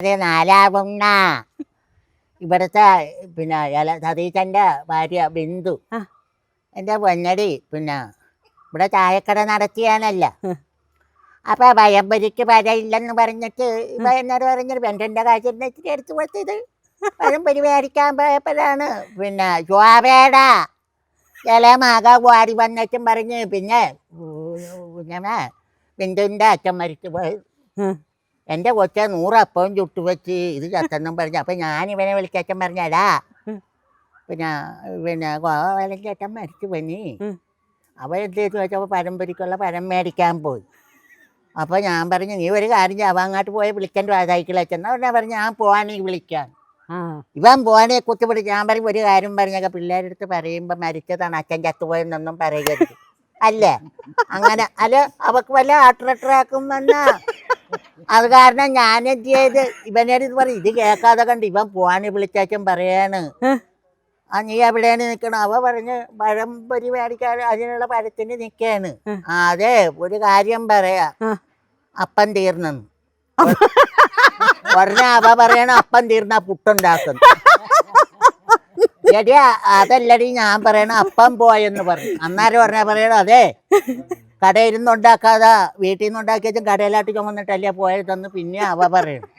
അതെ നാലാവുന്ന ഇവിടുത്തെ പിന്നെ ഇല സതീശന്റെ ഭാര്യ ബിന്ദു ആ. എന്റെ പൊന്നടി പിന്നെ ഇവിടെ ചായക്കട നടത്തിയാനല്ല. അപ്പൊ വയമ്പരിക്ക് വരയില്ലെന്ന് പറഞ്ഞിട്ട് ഇവ എന്നോട് പറഞ്ഞൊരു പെൻഷന്റെ കാശ് ഇച്ചിരി എടുത്തു കൊടുത്തത് പഴംപൊരി പരിപാടിക്കാൻ പോയപ്പോഴാണ് പിന്നെ ജോബേടാ ചില മക വാരി വന്നിട്ടും പറഞ്ഞ് പിന്നെ പിന്നെ ബിന്ദുവിന്റെ അച്ഛൻ മരിച്ചു പോയി ഉം. എന്റെ കൊച്ചെ നൂറപ്പവും ചുട്ടു വെച്ച് ഇത് ചത്തെന്നും പറഞ്ഞു. അപ്പം ഞാൻ ഇവനെ വിളിച്ചേച്ചൻ പറഞ്ഞടാ പിന്നെ പിന്നെ വിളിച്ചേച്ചൻ മരിച്ചു പനി അവരെന്ത് ചെയ്തു വെച്ചപ്പോൾ പരമ്പരയ്ക്കുള്ള പരം മേടിക്കാൻ പോയി. അപ്പോൾ ഞാൻ പറഞ്ഞു നീ ഒരു കാര്യം അവൻ അങ്ങോട്ട് പോയി വിളിക്കണ്ട സൈക്കിൾ വെച്ചെന്നാ ഉടനെ പറഞ്ഞു ഞാൻ പോവാണെങ്കിൽ വിളിക്കാം ഇവൻ പോവാനെ കുത്തിപ്പിടിച്ച് ഞാൻ പറയും ഒരു കാര്യം പറഞ്ഞൊക്കെ. പിള്ളേരെടുത്ത് പറയുമ്പോൾ മരിച്ചതാണ് അച്ഛൻ ചത്തുപോയെന്നൊന്നും പറയരുത് അല്ലേ? അങ്ങനെ അല്ല അവക്ക് വല്ല ആട്ടറാക്കും വന്നാ. അത് കാരണം ഞാൻ എന്ത് ചെയ്ത് ഇവനോട് ഇത് പറയും ഇത് കേൾക്കാതെ കണ്ട് ഇവൻ പോവാന് വിളിച്ചാച്ചൻ പറയാണ്. ആ നീ എവിടെയാണ് നിൽക്കണം അവ പറഞ്ഞ് പഴം പൊരി മേടിക്കാൻ അതിനുള്ള പഴത്തിന് നിൽക്കാണ് അതെ ഒരു കാര്യം പറയാ. അപ്പൻ അപ്പം തീർന്നു. ഉടനെ അവ പറയണ അപ്പം തീർന്ന പുട്ടുണ്ടാക്കുന്നു എടിയാ അതല്ലടി ഞാൻ പറയണ അപ്പം പോയെന്ന് പറഞ്ഞു. അന്നേരം പറഞ്ഞാ പറയണ അതെ. കടയിൽ നിന്ന് ഉണ്ടാക്കാതെ വീട്ടിൽ നിന്ന് ഉണ്ടാക്കിയതും കടയിലാട്ട് ചുമന്നിട്ടല്ലേ പോയതെന്ന് പിന്നെ അവ പറയണം.